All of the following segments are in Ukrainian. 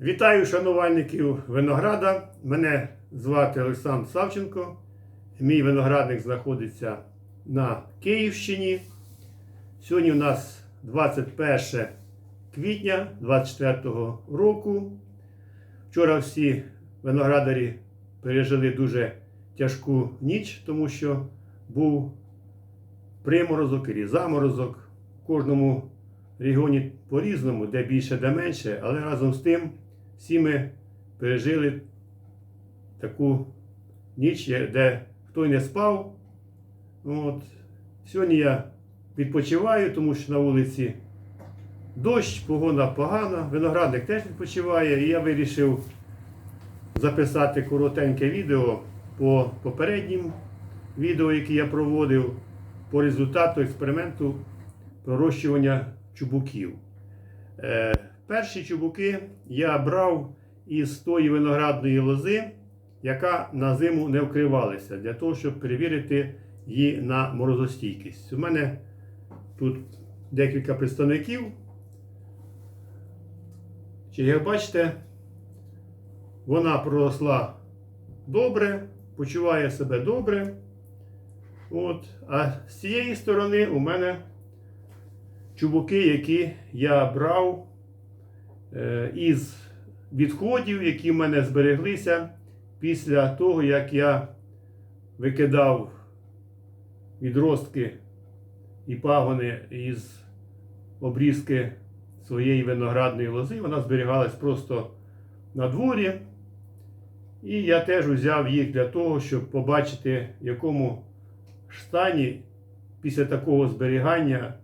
Вітаю шанувальників винограда. Мене звати Олександр Савченко. Мій виноградник знаходиться на Київщині. Сьогодні у нас 21 квітня 24 року. Вчора всі виноградарі пережили дуже тяжку ніч, тому що був приморозок і заморозок. В кожному регіоні по-різному, де більше, де менше, але разом з тим всі ми пережили таку ніч, де хто не спав. От. Сьогодні я відпочиваю, тому що на вулиці дощ, погода погана, виноградник теж відпочиває, і я вирішив записати коротеньке відео по попереднім відео, яке я проводив, по результату експерименту пророщування чубуків. Е, перші чубуки я брав із тої виноградної лози, яка на зиму не вкривалася, для того, щоб перевірити її на морозостійкість. У мене тут декілька представників. Чи як бачите, вона проросла добре, почуває себе добре. От. А з цієї сторони у мене чубуки, які я брав із відходів, які в мене збереглися після того, як я викидав відростки і пагони із обрізки своєї виноградної лози. Вона зберігалась просто на дворі. І я теж взяв їх для того, щоб побачити, в якому стані після такого зберігання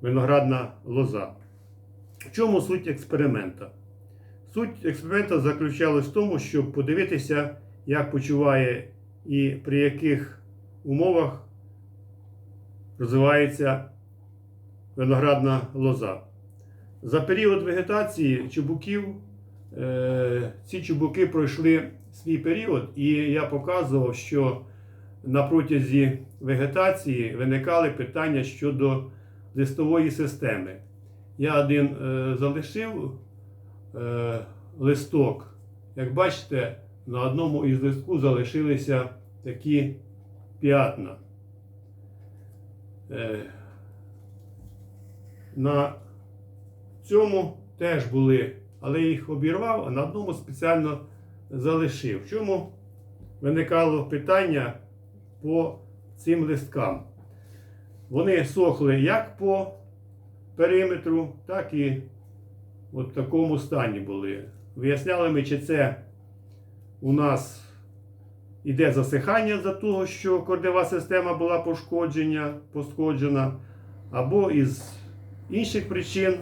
виноградна лоза. В чому суть експеримента? Суть експеримента заключалась в тому, щоб подивитися, як почуває і при яких умовах розвивається виноградна лоза. За період вегетації чубуків е, ці чубуки пройшли свій період, і я показував, що на протязі вегетації виникали питання щодо листової системи. Я один е, залишив е, листок. Як бачите, на одному із листку залишилися такі п'ятна. Е, на цьому теж були, але їх обірвав, а на одному спеціально залишив. В чому виникало питання по цим листкам? Вони сохли як по периметру, так і от в такому стані були. Виясняли ми, чи це у нас іде засихання за того, що корнева система була пошкоджена, пошкоджена, або із інших причин.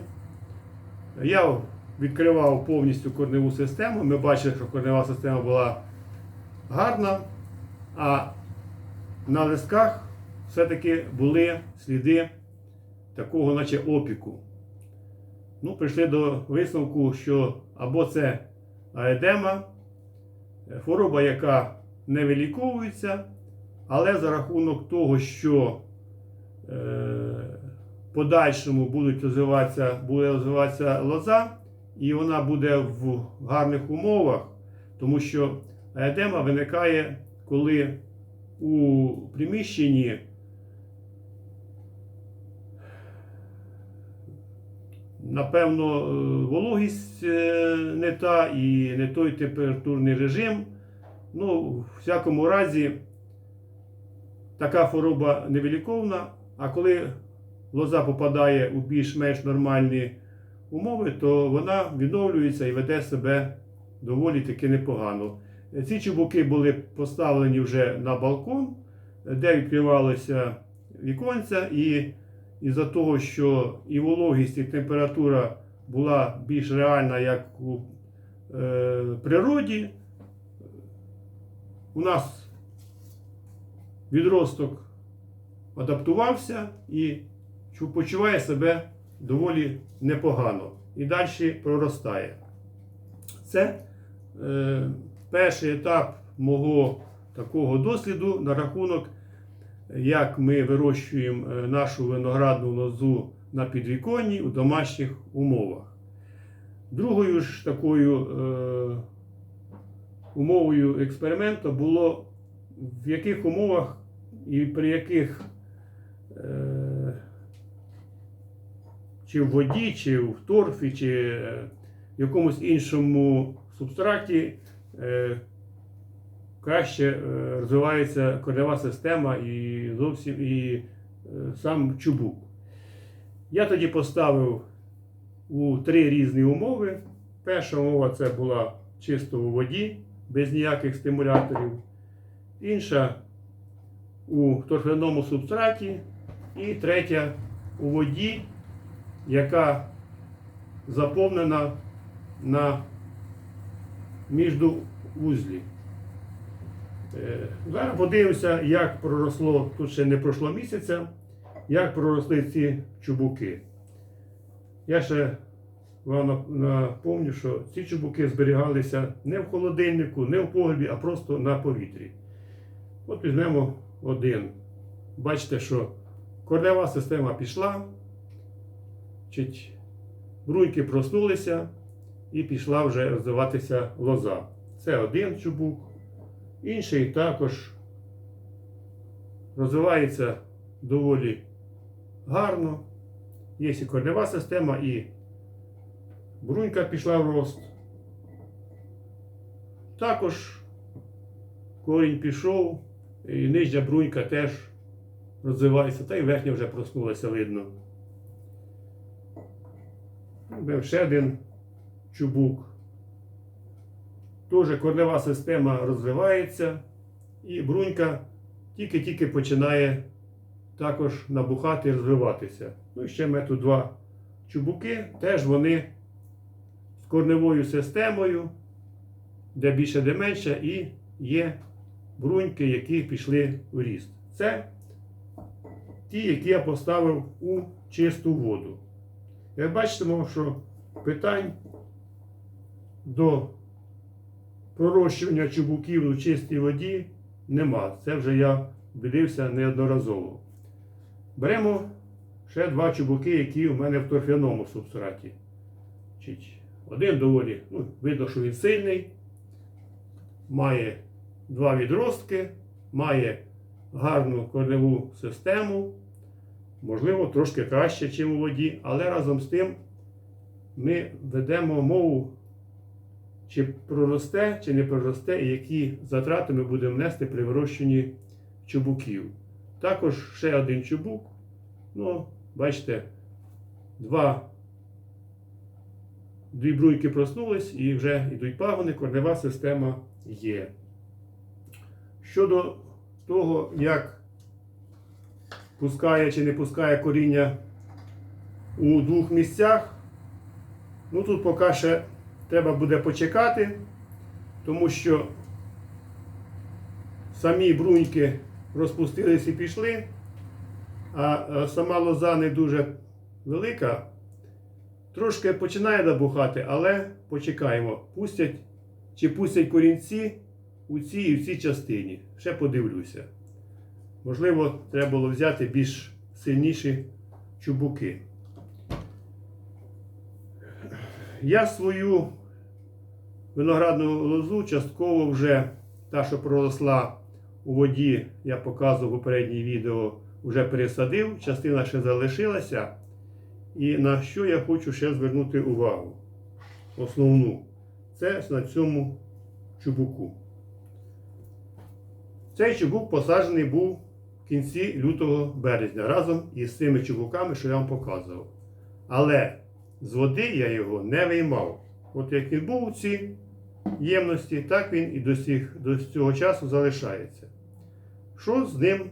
Я відкривав повністю корневу систему. Ми бачили, що корнева система була гарна, а на листках все-таки були сліди такого, наче опіку. Ну, прийшли до висновку, що або це аедема, хвороба, яка не виліковується, але за рахунок того, що е, подальшому будуть розвиватися, буде розвиватися лоза, і вона буде в гарних умовах, тому що аедема виникає, коли у приміщенні Напевно, е, вологість е, не та і не той температурний режим. Ну, в всякому разі, така хвороба невиліковна, а коли лоза попадає у більш-менш нормальні умови, то вона відновлюється і веде себе доволі таки непогано. Ці чубуки були поставлені вже на балкон, де відкривалося віконця, і із-за того, що і вологість, і температура була більш реальна, як у е, природі, у нас відросток адаптувався і почуває себе доволі непогано і далі проростає. Це е, перший етап мого такого досліду на рахунок, як ми вирощуємо е, нашу виноградну лозу на підвіконні у домашніх умовах. Другою ж такою е, умовою експерименту було в яких умовах і при яких е, чи в воді, чи в торфі, чи е, в якомусь іншому субстраті е, краще е, розвивається коренева система і зовсім і е, сам чубук. Я тоді поставив у три різні умови. Перша умова це була чисто у воді, без ніяких стимуляторів. Інша у торфяному субстраті. І третя у воді, яка заповнена на міждоузлі. Е, Зараз подивимося, як проросло, тут ще не пройшло місяця, як проросли ці чубуки. Я ще вам напомню, що ці чубуки зберігалися не в холодильнику, не в погребі, а просто на повітрі. От візьмемо один. Бачите, що корнева система пішла, бруньки проснулися і пішла вже розвиватися лоза. Це один чубук. Інший також розвивається доволі гарно. Є і корнева система, і брунька пішла в рост. Також корінь пішов, і нижня брунька теж розвивається, та й верхня вже проснулася видно. Беремо ще один чубук. Теж корнева система розвивається, і брунька тільки-тільки починає також набухати і розвиватися. Ну і ще тут два чубуки, теж вони з корневою системою, де більше, де менше, і є бруньки, які пішли у ріст. Це ті, які я поставив у чисту воду. Як бачимо, що питань до пророщування чубуків у чистій воді нема. Це вже я дивився неодноразово. Беремо ще два чубуки, які у мене в торфяному субстраті. Один доволі, ну, видно, що він сильний, має два відростки, має гарну корневу систему, можливо, трошки краще, ніж у воді, але разом з тим ми ведемо мову, чи проросте, чи не проросте, і які затрати ми будемо нести при вирощенні чубуків. Також ще один чубук. Ну, бачите, два, дві бруйки проснулись і вже йдуть пагони, корнева система є. Щодо того, як пускає чи не пускає коріння у двох місцях, ну тут поки ще треба буде почекати, тому що самі бруньки розпустились і пішли, а сама лоза не дуже велика. Трошки починає набухати, але почекаємо. Пустять чи пустять корінці у цій і в цій частині. Ще подивлюся. Можливо, треба було взяти більш сильніші чубуки. Я свою виноградну лозу частково вже та, що проросла у воді, я показував у попереднє відео, вже пересадив, частина ще залишилася. І на що я хочу ще звернути увагу? Основну. Це на цьому чубуку. Цей чубук посаджений був в кінці лютого березня разом із цими чубуками, що я вам показував. Але з води я його не виймав. От як він був у цій ємності, так він і до, сих, до цього часу залишається. Що з ним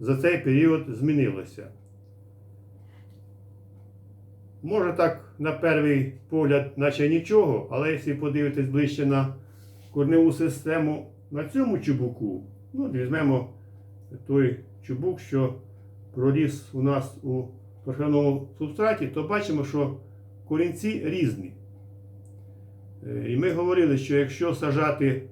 за цей період змінилося? Може так, на перший погляд, наче нічого, але якщо подивитись ближче на корневу систему на цьому чубуку, ну, візьмемо той чубук, що проріс у нас у торфяному субстраті, то бачимо, що корінці різні. Е, І ми говорили, що якщо сажати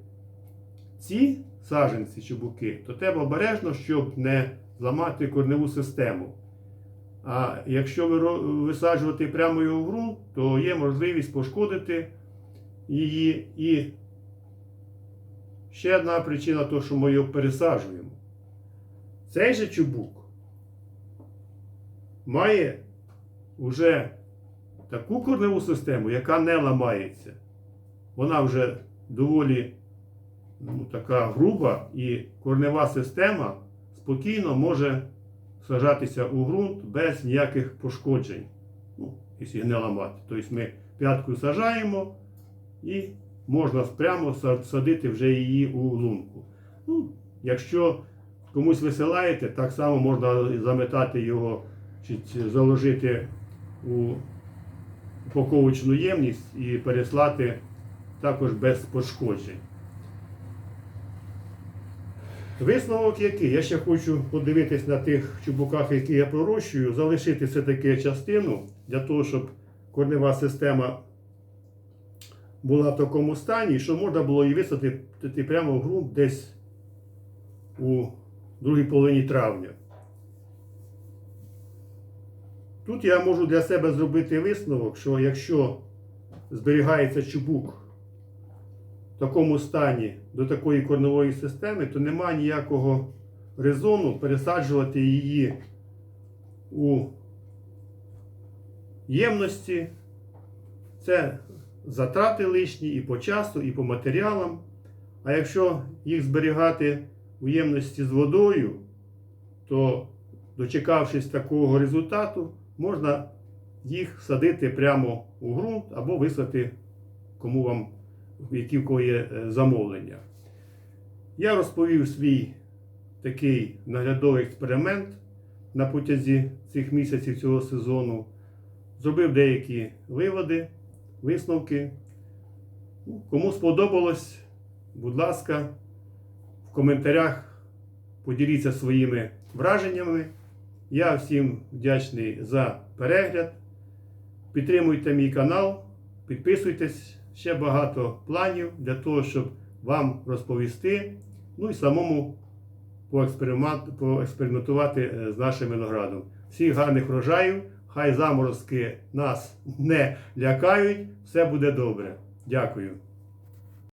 ці саженці чубуки, то треба обережно, щоб не зламати корневу систему. А якщо висаджувати прямо його в ґрунт, то є можливість пошкодити її. І ще одна причина, то, що ми його пересаджуємо. Цей же чубук має вже таку корневу систему, яка не ламається. Вона вже доволі ну, така груба, і корнева система спокійно може сажатися у ґрунт без ніяких пошкоджень. Ну, якщо не ламати. Тобто ми п'яткою сажаємо і можна прямо садити вже її у лунку. Ну, якщо комусь висилаєте, так само можна заметати його заложити у упаковочну ємність і переслати також без пошкоджень. Висновок який? Я ще хочу подивитись на тих чубуках, які я пророщую, залишити все-таки частину для того, щоб корнева система була в такому стані, що можна було її висадити прямо в ґрунт десь у другій половині травня. Тут я можу для себе зробити висновок, що якщо зберігається чубук в такому стані до такої корневої системи, то нема ніякого резону пересаджувати її у ємності. Це затрати лишні і по часу, і по матеріалам. А якщо їх зберігати у ємності з водою, то дочекавшись такого результату, можна їх садити прямо у ґрунт або висадити кому вам, які в кого є е, замовлення. Я розповів свій такий наглядовий експеримент на протязі цих місяців цього сезону. Зробив деякі виводи, висновки. Ну, Кому сподобалось, будь ласка, в коментарях поділіться своїми враженнями. Я всім вдячний за перегляд. Підтримуйте мій канал, підписуйтесь, ще багато планів для того, щоб вам розповісти, ну і самому поекспериментувати е, з нашим виноградом. Всіх гарних врожаїв, хай заморозки нас не лякають, все буде добре. Дякую.